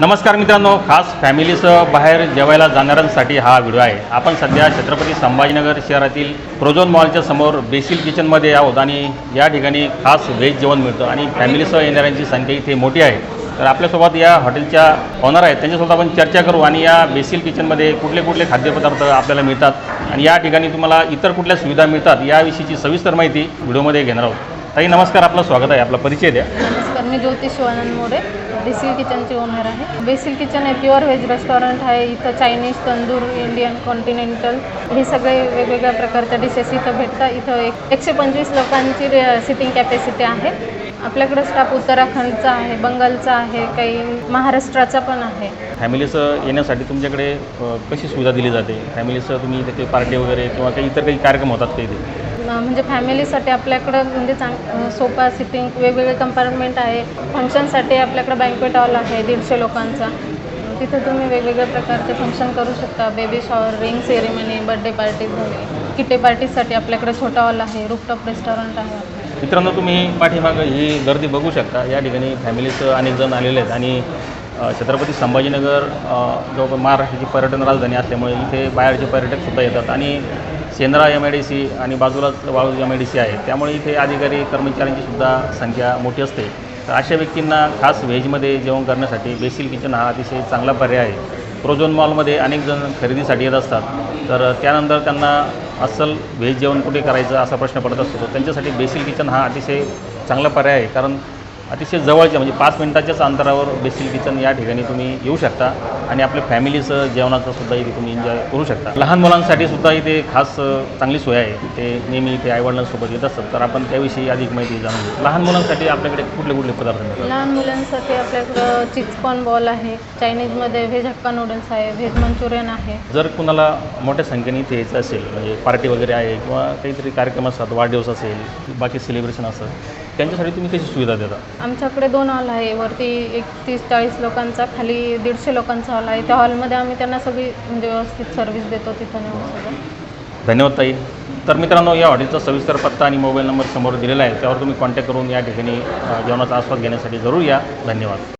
नमस्कार मित्रांनो खास फॅमिलीसह बाहेर जेवायला जाणाऱ्यांसाठी हा व्हिडिओ आहे. आपण सध्या छत्रपती संभाजीनगर शहरातील प्रोझोन मॉलच्या समोर बेसिल किचनमध्ये आहोत आणि या ठिकाणी खास व्हेज जेवण मिळतं आणि फॅमिलीसह येणाऱ्यांची संख्या इथे मोठी आहे. तर आपल्यासोबत या हॉटेलच्या ऑनर आहेत त्यांच्यासोबत आपण चर्चा करू आणि या बेसिल किचनमध्ये कुठले कुठले खाद्यपदार्थ आपल्याला मिळतात आणि या ठिकाणी तुम्हाला इतर कुठल्या सुविधा मिळतात याविषयीची सविस्तर माहिती व्हिडिओमध्ये घेणार आहोत. ताई नमस्कार आपलं स्वागत आहे आपला परिचय द्या. मी ज्योतिष शिवानंद मोरे बेसिल किचनची ओनर आहे. बेसिल किचन हे प्युअर व्हेज रेस्टॉरंट आहे. इथं चायनीज तंदूर इंडियन कॉन्टिनेंटल हे सगळे वेगवेगळ्या प्रकारच्या डिशेस इथं भेटतात. इथं एक एकशे पंचवीस लोकांची सिटिंग कॅपॅसिटी आहे. आपल्याकडे स्टाफ उत्तराखंडचा आहे बंगालचा आहे काही महाराष्ट्राचा पण आहे. फॅमिलीसह येण्यासाठी तुमच्याकडे कशी सुविधा दिली जाते? फॅमिलीसह तुम्ही इथे काही पार्टी वगैरे किंवा काही इतर काही कार्यक्रम होतात काही म्हणजे फॅमिलीसाठी आपल्याकडं म्हणजे चांग सोफा सिटिंग वेगवेगळे कंपार्टमेंट आहे. फंक्शनसाठी आपल्याकडं बँक्वेट हॉल आहे दीडशे लोकांचा. तिथे तुम्ही वेगवेगळ्या प्रकारचे फंक्शन करू शकता. Baby shower ring ceremony birthday party झाली किटे पार्टीसाठी आपल्याकडे छोटा हॉल आहे रूपटॉप रेस्टॉरंट आहे. मित्रांनो तुम्ही पाठीमागं ही गर्दी बघू शकता. या ठिकाणी फॅमिलीचं अनेक जण आलेले आहेत. आणि छत्रपती संभाजीनगर अ, जवळ महाराष्ट्राची पर्यटन राजधानी असल्यामुळे इथे बाहेरचे पर्यटकसुद्धा येतात. आणि Shendra M I D C आणि बाजूलाच वाळू एम आय डी सी आहे. त्यामुळे इथे अधिकारी कर्मचाऱ्यांची सुद्धा संख्या मोठी असते. तर अशा व्यक्तींना खास व्हेजमध्ये जेवण करण्यासाठी बेसिल किचन हा अतिशय चांगला पर्याय आहे. प्रोझोन मॉलमध्ये अनेक जण खरेदीसाठी येत असतात. तर त्यानंतर त्यांना अस्सल व्हेज जेवण कुठे करायचं असा प्रश्न पडत असतो. तर त्यांच्यासाठी बेसिल किचन हा अतिशय चांगला पर्याय आहे. कारण अतिशय जवळच्या म्हणजे पाच मिनिटाच्याच अंतरावर बेसिल किचन या ठिकाणी तुम्ही येऊ शकता आणि आपल्या फॅमिलीसह जेवणाचा सुद्धा इथे तुम्ही एन्जॉय करू शकता. लहान मुलांसाठी सुद्धा इथे खास चांगली सोय आहे. ते नेहमी इथे आईवडिलांसोबत येत असतात तर आपण त्याविषयी अधिक माहिती जाणून घेऊ. लहान मुलांसाठी आपल्याकडे कुठले कुठले पदार्थ मिळतात लहान मुलांसाठी आपल्याकडं चिचकॉन बॉल आहे. चायनीजमध्ये व्हेज हक्का नूडल्स आहे व्हेज मंचुरियन आहे. जर कुणाला मोठ्या संख्येने इथे यायचं असेल म्हणजे पार्टी वगैरे आहे किंवा काहीतरी कार्यक्रम असतात वाढदिवस असेल बाकी सेलिब्रेशन असतं त्यांच्यासाठी तुम्ही कशी सुविधा देता? आमच्याकडे दोन हॉल आहे. वरती एक तीस चाळीस लोकांचा खाली दीडशे लोकांचा हॉल आहे. त्या हॉलमध्ये आम्ही त्यांना सगळी म्हणजे व्यवस्थित सर्व्हिस देतो तिथं नेऊन सगळं. धन्यवाद ताई. तर मित्रांनो या हॉटेलचा सविस्तर पत्ता आणि मोबाईल नंबर समोर दिलेला आहे. त्यावर तुम्ही कॉन्टॅक्ट करून या ठिकाणी अ, जेवणाचा आस्वाद घेण्यासाठी जरूर या. धन्यवाद.